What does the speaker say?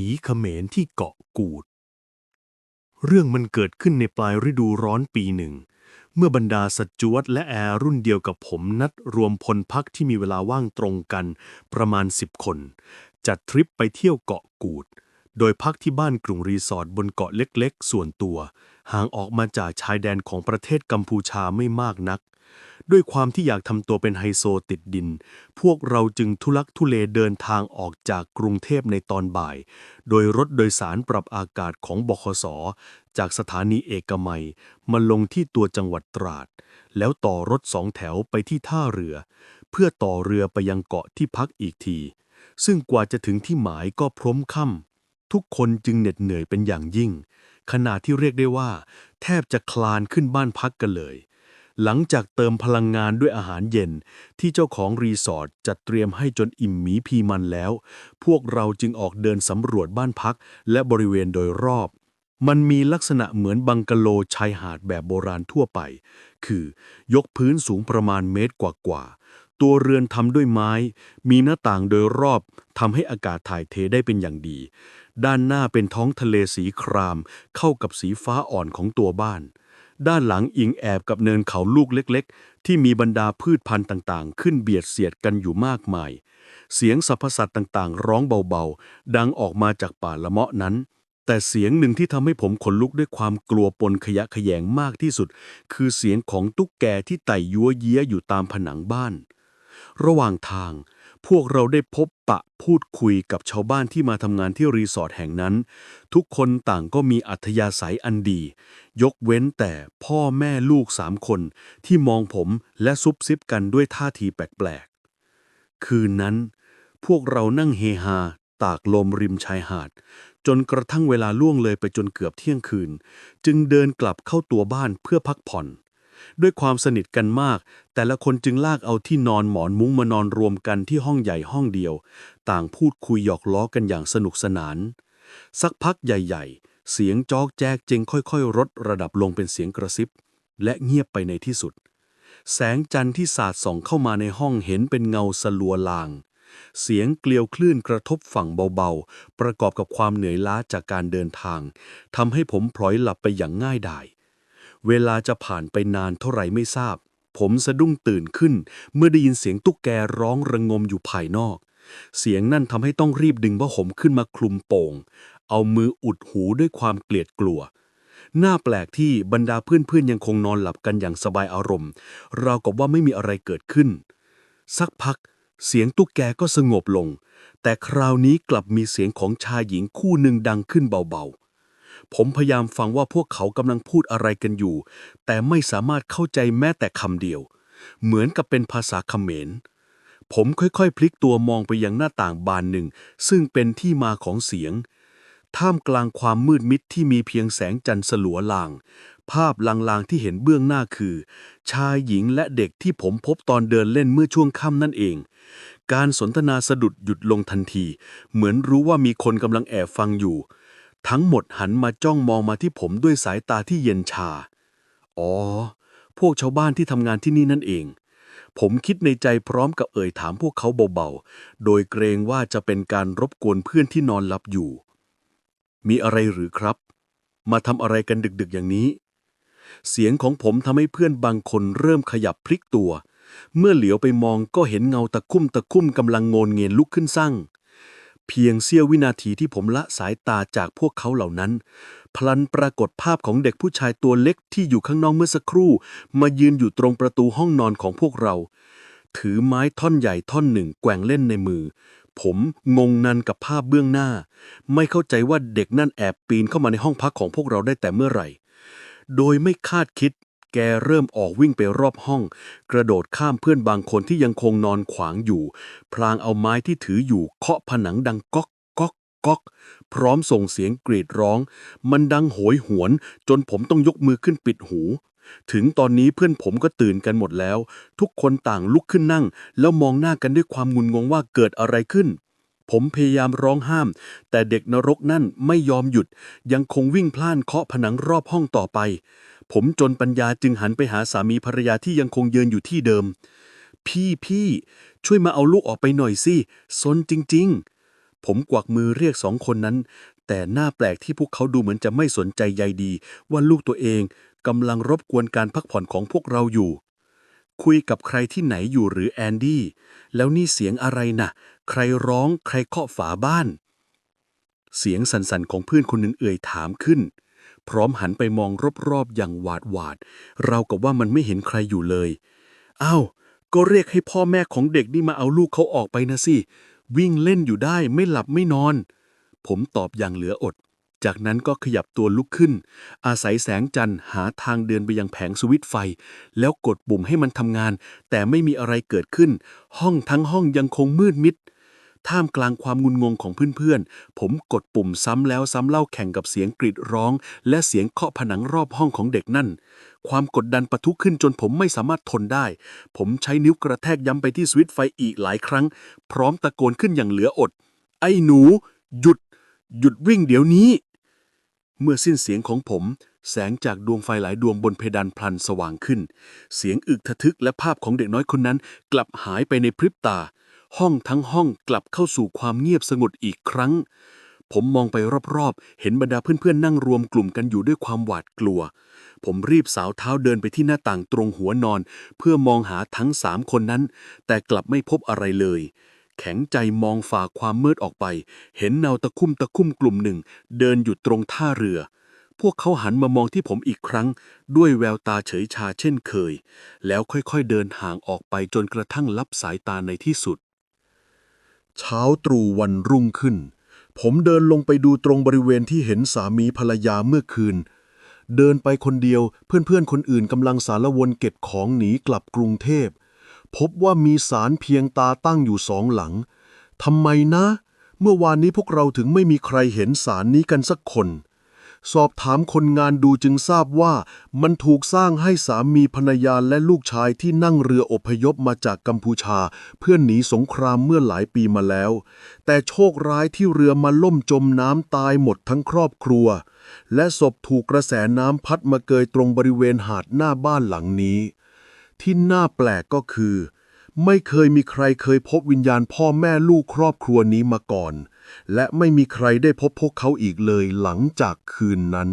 ผีเขมรที่เกาะกูด เรื่องมันเกิดขึ้นในปลายฤดูร้อนปีหนึ่ง เมื่อบรรดาสจวตและแอร์รุ่นเดียวกับผมนัดรวมพลพักที่มีเวลาว่างตรงกัน ประมาณสิบคน จัดทริปไปเที่ยวเกาะกูด โดยพักที่บ้านกรุงรีสอร์ทบนเกาะเล็กๆ ส่วนตัว ห่างออกมาจากชายแดนของประเทศกัมพูชาไม่มากนัก ด้วยความที่อยากทำตัวเป็นไฮโซติดดิน พวกเราจึงทุลักทุเลเดินทางออกจากกรุงเทพในตอนบ่าย โดยรถโดยสารปรับอากาศของบขสจากสถานีเอกมัย มาลงที่ตัวจังหวัดตราด แล้วต่อรถสองแถวไปที่ท่าเรือ เพื่อต่อเรือไปยังเกาะที่พักอีกที ซึ่งกว่าจะถึงที่หมายก็พร้มค่ำ ทุกคนจึงเหน็ดเหนื่อยเป็นอย่างยิ่ง ขณะที่เรียกได้ว่า แทบจะคลานขึ้นบ้านพักกันเลย หลังจากเติมพลังงานด้วยอาหารเย็น ที่เจ้าของรีสอร์ทจัดเตรียมให้จนอิ่มหมีพีมันแล้ว พวกเราจึงออกเดินสำรวจบ้านพักและบริเวณโดยรอบมันมีลักษณะเหมือนบังกะโลชายหาดแบบโบราณทั่วไป คือยกพื้นสูงประมาณเมตรกว่าๆ ตัวเรือนทำด้วยไม้ มีหน้าต่างโดยรอบทำให้อากาศถ่ายเทได้เป็นอย่างดี ด้านหน้าเป็นท้องทะเลสีคราม เข้ากับสีฟ้าอ่อนของตัวบ้าน ด้านหลังอิงแอบกับเนินเขาลูกเล็กๆ ที่มีบรรดาพืชพันธุ์ต่างๆ ขึ้นเบียดเสียดกันอยู่มากมาย เสียงสรรพสัตว์ต่างๆ ร้องเบาๆ ดังออกมาจากป่าละเมาะนั้น แต่เสียงหนึ่งที่ทำให้ผมขนลุกด้วยความกลัวปนขยะแขยงมากที่สุด คือเสียงของตุ๊กแกที่ไต่ยัวเยี้ยอยู่ตามผนังบ้าน ระหว่างทาง พวกเราได้พบปะพูดคุยกับชาวบ้านที่มาทำงานที่รีสอร์ทแห่งนั้น ทุกคนต่างก็มีอัธยาศัยอันดี ยกเว้นแต่พ่อแม่ลูกสามคน ที่มองผมและซุบซิบกันด้วยท่าทีแปลกๆ คืนนั้น พวกเรานั่งเฮฮาตากลมริมชายหาด จนกระทั่งเวลาล่วงเลยไปจนเกือบเที่ยงคืน จึงเดินกลับเข้าตัวบ้านเพื่อพักผ่อน ด้วยความสนิทกันมาก แต่ละคนจึงลากเอาที่นอนหมอนมุ้งมานอนรวมกันที่ห้องใหญ่ห้องเดียว ต่างพูดคุยหยอกล้อกันอย่างสนุกสนาน สักพักใหญ่ ๆ เสียงจอกแจกจึงค่อยๆลดระดับลงเป็นเสียงกระซิบ และเงียบไปในที่สุด แสงจันทร์ที่สาดส่องเข้ามาในห้องเห็นเป็นเงาสลัวลาง เสียงเกลียวคลื่นกระทบฝั่งเบาๆ ประกอบกับความเหนื่อยล้าจากการเดินทางทำให้ผมพลอยหลับไปอย่างง่ายดาย เวลาจะผ่านไปนานเท่าไหร่ไม่ทราบ ผมสะดุ้งตื่นขึ้น เมื่อได้ยินเสียงตุ๊กแกร้องระงมอยู่ภายนอก เสียงนั่นทำให้ต้องรีบดึงผ้าห่มขึ้นมาคลุมโป่ง เอามืออุดหูด้วยความเกลียดกลัว น่าแปลกที่บรรดาเพื่อนๆยังคงนอนหลับกันอย่างสบายอารมณ์ ราวกับว่าไม่มีอะไรเกิดขึ้น สักพักเสียงตุ๊กแกก็สงบลง แต่คราวนี้กลับมีเสียงของชายหญิงคู่หนึ่งดังขึ้นเบาๆ ผมพยายามฟังว่าพวกเขากำลังพูดอะไรกันอยู่ แต่ไม่สามารถเข้าใจแม้แต่คำเดียว เหมือนกับเป็นภาษาเขมร ผมค่อยๆ พลิกตัวมองไปยังหน้าต่างบานหนึ่ง ซึ่งเป็นที่มาของเสียง ท่ามกลางความมืดมิดที่มีเพียงแสงจันทร์สลัวลาง ภาพลางๆที่เห็นเบื้องหน้าคือ ชายหญิงและเด็กที่ผมพบตอนเดินเล่นเมื่อช่วงค่ำนั่นเองการสนทนาสะดุดหยุดลงทันที เหมือนรู้ว่ามีคนกำลังแอบฟังอยู่ ทั้งหมดหันมาจ้องมองมาที่ผมด้วยสายตาที่เย็นชา อ๋อ พวกชาวบ้านที่ทำงานที่นี่นั่นเอง ผมคิดในใจพร้อมกับเอ่ยถามพวกเขาเบาๆ โดยเกรงว่าจะเป็นการรบกวนเพื่อนที่นอนหลับอยู่ มีอะไรหรือครับ มาทำอะไรกันดึกๆอย่างนี้ เสียงของผมทำให้เพื่อนบางคนเริ่มขยับพลิกตัว เมื่อเหลียวไปมองก็เห็นเงาตะคุ่มตะคุ่มกำลังโงนเงียนลุกขึ้นสั่ง เพียงเสี้ยววินาทีที่ผมละสายตาจากพวกเขาเหล่านั้น พลันปรากฏภาพของเด็กผู้ชายตัวเล็กที่อยู่ข้างนอกเมื่อสักครู่ มายืนอยู่ตรงประตูห้องนอนของพวกเรา ถือไม้ท่อนใหญ่ท่อนหนึ่งแกว่งเล่นในมือ ผมงงนันกับภาพเบื้องหน้า ไม่เข้าใจว่าเด็กนั่นแอบปีนเข้ามาในห้องพักของพวกเราได้แต่เมื่อไหร่ โดยไม่คาดคิด แกเริ่มออกวิ่งไปรอบห้อง กระโดดข้ามเพื่อนบางคนที่ยังคงนอนขวางอยู่ พลางเอาไม้ที่ถืออยู่เคาะผนังดังก๊อกก๊อกก๊อก พร้อมส่งเสียงกรีดร้อง มันดังโหยหวน จนผมต้องยกมือขึ้นปิดหู ถึงตอนนี้เพื่อนผมก็ตื่นกันหมดแล้ว ทุกคนต่างลุกขึ้นนั่ง แล้วมองหน้ากันด้วยความงุนงงว่าเกิดอะไรขึ้น ผมพยายามร้องห้าม แต่เด็กนรกนั่นไม่ยอมหยุด ยังคงวิ่งพล่านเคาะผนังรอบห้องต่อไป ผมจนปัญญาจึงหันไปหาสามีภรรยาที่ยังคงยืนอยู่ที่เดิม พี่พี่ช่วยมาเอาลูกออกไปหน่อยสิซนจริง ๆ ผมกวักมือเรียกสองคนนั้น แต่หน้าแปลกที่พวกเขาดูเหมือนจะไม่สนใจใยดี ว่าลูกตัวเองกำลังรบกวนการพักผ่อนของพวกเราอยู่คุยกับใครที่ไหนอยู่หรือแอนดี้ แล้วนี่เสียงอะไรนะ่ะ ใครร้อง ใครเคาะฝาบ้าน เสียงสั่นๆของเพื่อนคนหนึ่งเอ่ยถามขึ้น พร้อมหันไปมองรอบๆอย่างหวาดหวาดเรากับว่ามันไม่เห็นใครอยู่เลยอ้าวก็เรียกให้พ่อแม่ของเด็กนี่มาเอาลูกเขาออกไปนะสิ วิ่งเล่นอยู่ได้ไม่หลับไม่นอน ผมตอบอย่างเหลืออด จากนั้นก็ขยับตัวลุกขึ้น อาศัยแสงจันทร์หาทางเดินไปยังแผงสวิตไฟ แล้วกดปุ่มให้มันทำงาน แต่ไม่มีอะไรเกิดขึ้น ห้องทั้งห้องยังคงมืดมิด ท่ามกลางความงุนงงของเพื่อนๆ ผมกดปุ่มซ้ำแล้วซ้ำเล่าแข่งกับเสียงกรีดร้อง และเสียงเคาะผนังรอบห้องของเด็กนั่น ความกดดันปะทุขึ้นจนผมไม่สามารถทนได้ ผมใช้นิ้วกระแทกย้ำไปที่สวิตช์ไฟอีกหลายครั้ง พร้อมตะโกนขึ้นอย่างเหลืออด ไอ้หนู หยุด หยุดวิ่งเดี๋ยวนี้ เมื่อสิ้นเสียงของผมแสงจากดวงไฟหลายดวงบนเพดานพลันสว่างขึ้น เสียงอึกทะทึกและภาพของเด็กน้อยคนนั้นกลับหายไปในพริบตา ห้องทั้งห้องกลับเข้าสู่ความเงียบสงบอีกครั้ง ผมมองไปรอบๆ เห็นบรรดาเพื่อนๆ นั่งรวมกลุ่มกันอยู่ด้วยความหวาดกลัว ผมรีบสาวเท้าเดินไปที่หน้าต่างตรงหัวนอน เพื่อมองหาทั้งสามคนนั้น แต่กลับไม่พบอะไรเลย แข็งใจมองฝ่าความมืดออกไป เห็นเงาตะคุ่มตะคุ่มกลุ่มหนึ่ง เดินอยู่ตรงท่าเรือพวกเขาหันมามองที่ผมอีกครั้ง ด้วยแววตาเฉยชาเช่นเคย แล้วค่อยๆเดินห่างออกไปจนกระทั่งลับสายตาในที่สุด เช้าตรู่วันรุ่งขึ้น ผมเดินลงไปดูตรงบริเวณที่เห็นสามีภรรยาเมื่อคืน เดินไปคนเดียวเพื่อนๆ คนอื่นกำลังสารวนเก็บของหนีกลับกรุงเทพ พบว่ามีสารเพียงตาตั้งอยู่สองหลังทำไมนะ เมื่อวานนี้พวกเราถึงไม่มีใครเห็นสารนี้กันสักคน สอบถามคนงานดูจึงทราบว่ามันถูกสร้างให้สามีภรรยาและลูกชายที่นั่งเรืออพยพมาจากกัมพูชา เพื่อหนีสงครามเมื่อหลายปีมาแล้ว แต่โชคร้ายที่เรือมาล่มจมน้ำตายหมดทั้งครอบครัว และศพถูกกระแสน้ำพัดมาเกยตรงบริเวณหาดหน้าบ้านหลังนี้ ที่น่าแปลกก็คือ ไม่เคยมีใครเคยพบวิญญาณพ่อแม่ลูกครอบครัวนี้มาก่อน และไม่มีใครได้พบพวกเขาอีกเลยหลังจากคืนนั้น